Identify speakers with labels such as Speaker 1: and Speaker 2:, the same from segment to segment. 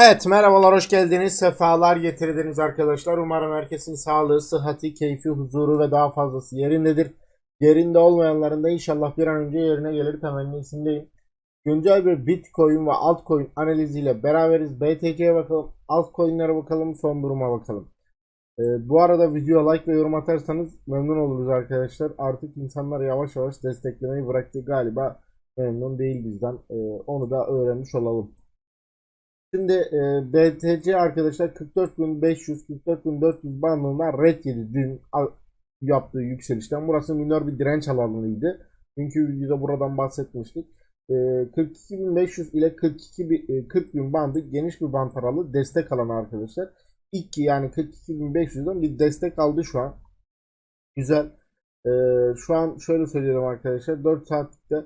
Speaker 1: Evet merhabalar hoş geldiniz. Sefalar getirdiniz arkadaşlar. Umarım herkesin sağlığı, sıhhati, keyfi, huzuru ve daha fazlası yerindedir. Yerinde olmayanların da inşallah bir an önce yerine gelir temennisindeyim. Güncel bir Bitcoin ve altcoin analiziyle beraberiz. BTC'ye bakalım, altcoin'lere bakalım, son duruma bakalım. Ee, bu arada video like ve yorum atarsanız memnun oluruz arkadaşlar. Artık insanlar yavaş yavaş desteklemeyi bıraktı. Galiba memnun değil bizden. Ee, onu da öğrenmiş olalım. Şimdi e, BTC arkadaşlar 44.500 44.400 bandında red yedi dün yaptığı yükselişten. Burası minor bir direnç alanıydı. Çünkü videoda buradan bahsetmiştik. E, 42.500 ile 42 bi- e, 40.000 bandı geniş bir band aralığı destek alanı arkadaşlar. İlk ki yani 42.500'den bir destek aldı şu an. Güzel. E, şu an şöyle söyleyelim arkadaşlar 4 saatlikte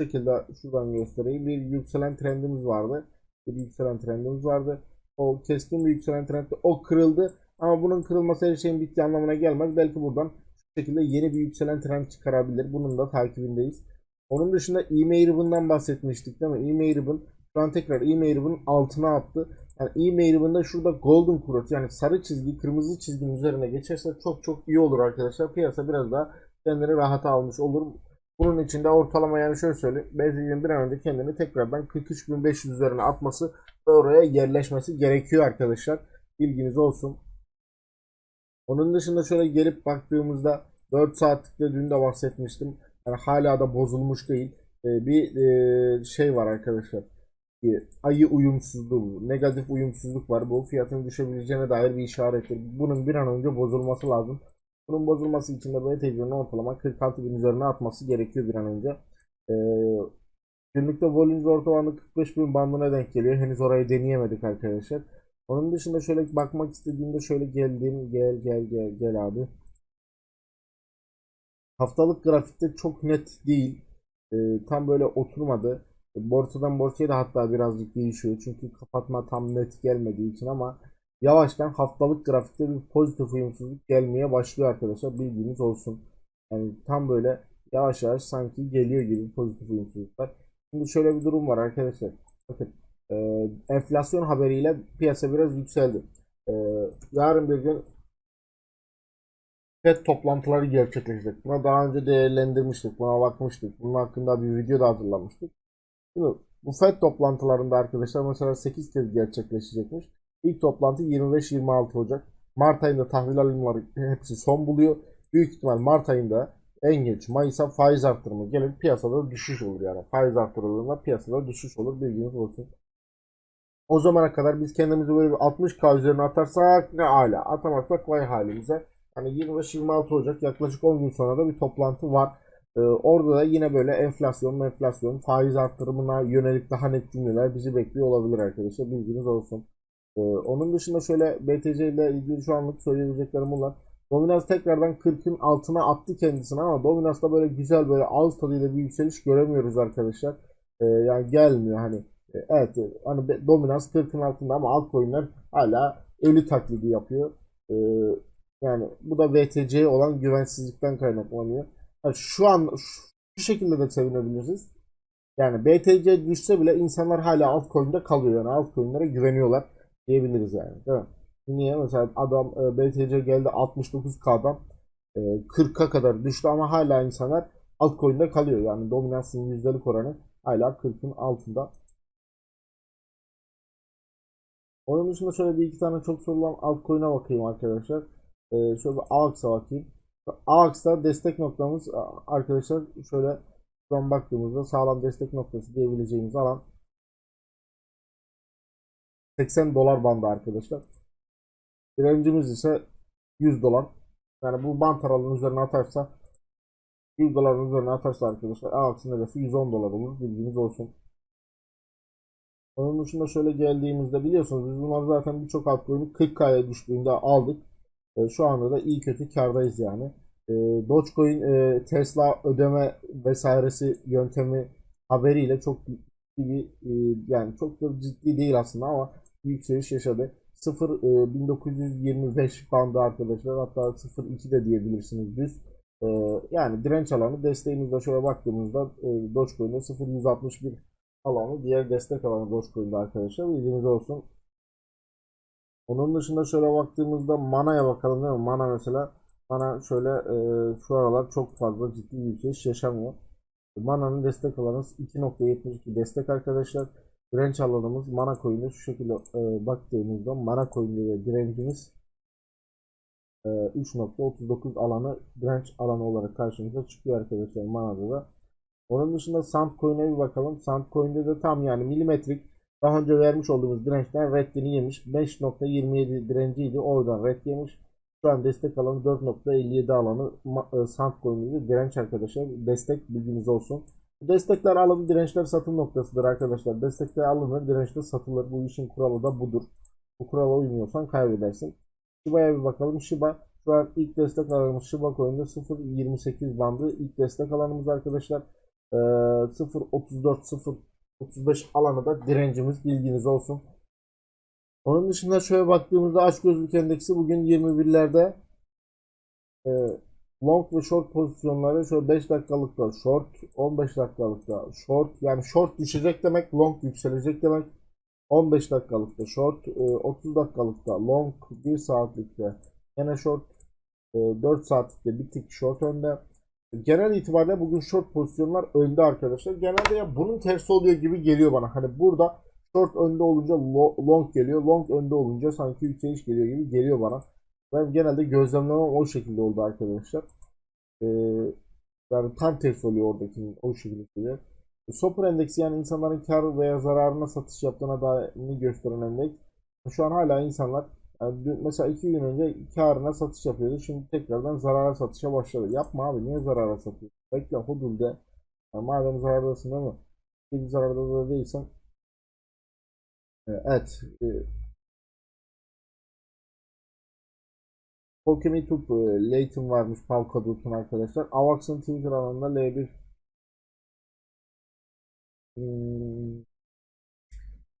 Speaker 1: şu şekilde şuradan göstereyim bir yükselen trendimiz vardı bir yükselen trendimiz vardı. O keskin bir yükselen trendde o kırıldı. Ama bunun kırılması her şeyin bittiği anlamına gelmez. Belki buradan şu şekilde yeni bir yükselen trend çıkarabilir. Bunun da takibindeyiz. Onun dışında e-mail ribbon'dan bahsetmiştik değil mi? E-mail ribbon şu an tekrar e-mail ribbon'ın altına attı. Yani e-mail ribbon'da şurada golden cross yani sarı çizgi kırmızı çizginin üzerine geçerse çok çok iyi olur arkadaşlar. Piyasa biraz daha kendini rahata almış olur. Bunun için de ortalama yani şöyle söyleyeyim. BTC'nin bir an önce kendini tekrardan 43.500 üzerine atması ve oraya yerleşmesi gerekiyor arkadaşlar. Bilginiz olsun. Onun dışında şöyle gelip baktığımızda 4 saatlikte dün de bahsetmiştim. Yani hala da bozulmuş değil. Ee, bir e, şey var arkadaşlar. Ayı uyumsuzluğu, negatif uyumsuzluk var. Bu fiyatın düşebileceğine dair bir işarettir. Bunun bir an önce bozulması lazım. Bunun bozulması için de BTC'nin ortalama 46 bin üzerine atması gerekiyor bir an önce. Ee, günlükte volümümüz ortalama 45 bin bandına denk geliyor. Henüz orayı deneyemedik arkadaşlar. Onun dışında şöyle bakmak istediğimde şöyle geldim. Gel gel gel gel abi. Haftalık grafikte çok net değil. Ee, tam böyle oturmadı. Borsadan borsaya da hatta birazcık değişiyor. Çünkü kapatma tam net gelmediği için ama yavaştan haftalık grafikte bir pozitif uyumsuzluk gelmeye başlıyor arkadaşlar. Bilginiz olsun. Yani tam böyle yavaş yavaş sanki geliyor gibi pozitif uyumsuzluklar. Şimdi şöyle bir durum var arkadaşlar. Bakın e, enflasyon haberiyle piyasa biraz yükseldi. E, yarın bir gün FED toplantıları gerçekleşecek. Buna daha önce değerlendirmiştik. Buna bakmıştık. Bunun hakkında bir video da hazırlamıştık. Şimdi bu FED toplantılarında arkadaşlar mesela 8 kez gerçekleşecekmiş. İlk toplantı 25-26 Ocak. Mart ayında tahvil alımları hepsi son buluyor. Büyük ihtimal Mart ayında en geç Mayıs'a faiz arttırımı gelir. Piyasada düşüş olur yani. Faiz arttırıldığında piyasada düşüş olur. Bilginiz olsun. O zamana kadar biz kendimizi böyle bir 60k üzerine atarsak ne ala. Atamazsak vay halimize. Yani 25-26 Ocak yaklaşık 10 gün sonra da bir toplantı var. Ee, orada da yine böyle enflasyon, enflasyon, faiz arttırımına yönelik daha net cümleler bizi bekliyor olabilir arkadaşlar. Bilginiz olsun. Ee, onun dışında şöyle BTC ile ilgili şu anlık söyleyebileceklerim bunlar. Dominans tekrardan 40'ın altına attı kendisine ama Dominans'ta böyle güzel böyle ağız tadıyla bir yükseliş göremiyoruz arkadaşlar. Ee, yani gelmiyor hani. E, Evet hani Dominans 40'ın altında ama altcoin'ler hala ölü taklidi yapıyor. Ee, yani bu da BTC'ye olan güvensizlikten kaynaklanıyor. Yani şu an şu şekilde de sevinebiliriz. Yani BTC düşse bile insanlar hala altcoin'de kalıyor. Yani altcoin'lere güveniyorlar diyebiliriz yani. Değil mi? Niye? Mesela adam e, BTC geldi 69K'dan e, 40'a kadar düştü ama hala insanlar altcoin'de kalıyor. Yani dominansın yüzdelik oranı hala 40'ın altında. Onun dışında şöyle bir iki tane çok sorulan altcoin'e bakayım arkadaşlar. E, şöyle bir AVAX'a bakayım. AVAX'ta destek noktamız arkadaşlar şöyle şuradan baktığımızda sağlam destek noktası diyebileceğimiz alan 80 dolar bandı arkadaşlar. Direncimiz ise 100 dolar. Yani bu bant aralığının üzerine atarsa 100 doların üzerine atarsa arkadaşlar AVAX'ın hedefi 110 dolar olur. Bilginiz olsun. Onun dışında şöyle geldiğimizde biliyorsunuz biz bunları zaten birçok altcoin'i 40K'ya düştüğünde aldık. E, şu anda da iyi kötü kardayız yani. E, Dogecoin e, Tesla ödeme vesairesi yöntemi haberiyle çok ciddi e, yani çok da ciddi değil aslında ama yükseliş yaşadı. 0 e, 1925 bandı arkadaşlar hatta 0.2 de diyebilirsiniz düz. E, yani direnç alanı desteğimizde şöyle baktığımızda e, Dogecoin'de 0.161 alanı diğer destek alanı Dogecoin'de arkadaşlar bilginiz olsun. Onun dışında şöyle baktığımızda Mana'ya bakalım değil mi? Mana mesela Mana şöyle e, şu aralar çok fazla ciddi bir yükseliş yaşamıyor. Mana'nın destek alanımız 2.72 destek arkadaşlar. Direnç alanımız Mana coin'de şu şekilde e, baktığımızda Mana coin'de de direncimiz e, 3.39 alanı direnç alanı olarak karşımıza çıkıyor arkadaşlar Mana'da da. Onun dışında Sandcoin'e bir bakalım. Sandcoin'de de tam yani milimetrik daha önce vermiş olduğumuz dirençten reddini yemiş. 5.27 direnciydi. Oradan red yemiş. Şu an destek alanı 4.57 alanı e, Sandcoin'de direnç arkadaşlar. Destek bilginiz olsun. Destekler alım, dirençler satım noktasıdır arkadaşlar. Destekler alınır, dirençler satılır. Bu işin kuralı da budur. Bu kurala uymuyorsan kaybedersin. Shiba'ya bir bakalım. Shiba şu an ilk destek alanımız Shiba Coin'de 0.28 bandı. İlk destek alanımız arkadaşlar. Ee, 0.34 0.35 alanı da direncimiz bilginiz olsun. Onun dışında şöyle baktığımızda açgözlük endeksi bugün 21'lerde e, long ve short pozisyonları şöyle 5 dakikalıkta short 15 dakikalıkta short yani short düşecek demek long yükselecek demek 15 dakikalıkta short e, 30 dakikalıkta long 1 saatlikte yine short e, 4 saatlikte bir tık short önde genel itibariyle bugün short pozisyonlar önde arkadaşlar. Genelde ya bunun tersi oluyor gibi geliyor bana. Hani burada short önde olunca lo- long geliyor. Long önde olunca sanki yükseliş geliyor gibi geliyor bana. Ben genelde gözlemlemem o şekilde oldu arkadaşlar. Ee, yani tam tersi oluyor oradakinin o şekilde geliyor. Soper endeksi yani insanların kar veya zararına satış yaptığına dair gösteren endeks. Şu an hala insanlar yani mesela iki gün önce karına satış yapıyordu. Şimdi tekrardan zarara satışa başladı. Yapma abi niye zarara satıyorsun? Bekle hudulde. Yani madem zarardasın değil mi? Bir zararda da değilsen. e, Evet. Pokemon Tup e, Layton varmış Polkadot'un arkadaşlar. Avax'ın Twitter alanında L1 hmm,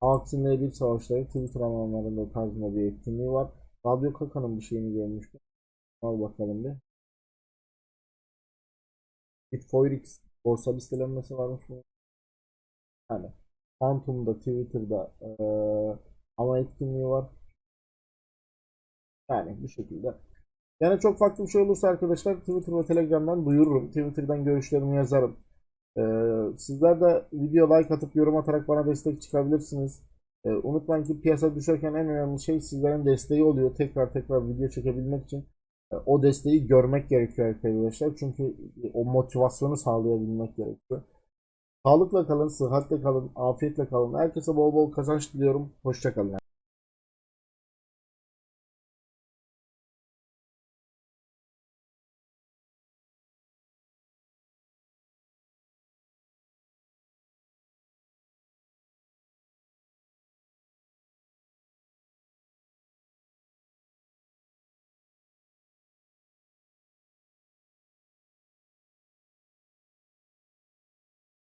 Speaker 1: Avax'ın L1 savaşları Twitter alanlarında tarzında bir etkinliği var. Radyo Kaka'nın bir şeyini görmüştüm. Al bakalım bir. Bitforex borsa listelenmesi varmış mı? Yani Phantom'da Twitter'da eee, ama etkinliği var. Yani bu şekilde. Yani çok farklı bir şey olursa arkadaşlar Twitter ve Telegram'dan duyururum. Twitter'dan görüşlerimi yazarım. Ee, sizler de video like atıp yorum atarak bana destek çıkabilirsiniz. Ee, unutmayın ki piyasa düşerken en önemli şey sizlerin desteği oluyor. Tekrar tekrar video çekebilmek için e, o desteği görmek gerekiyor arkadaşlar. Çünkü o motivasyonu sağlayabilmek gerekiyor. Sağlıkla kalın, sıhhatle kalın, afiyetle kalın. Herkese bol bol kazanç diliyorum. Hoşça kalın.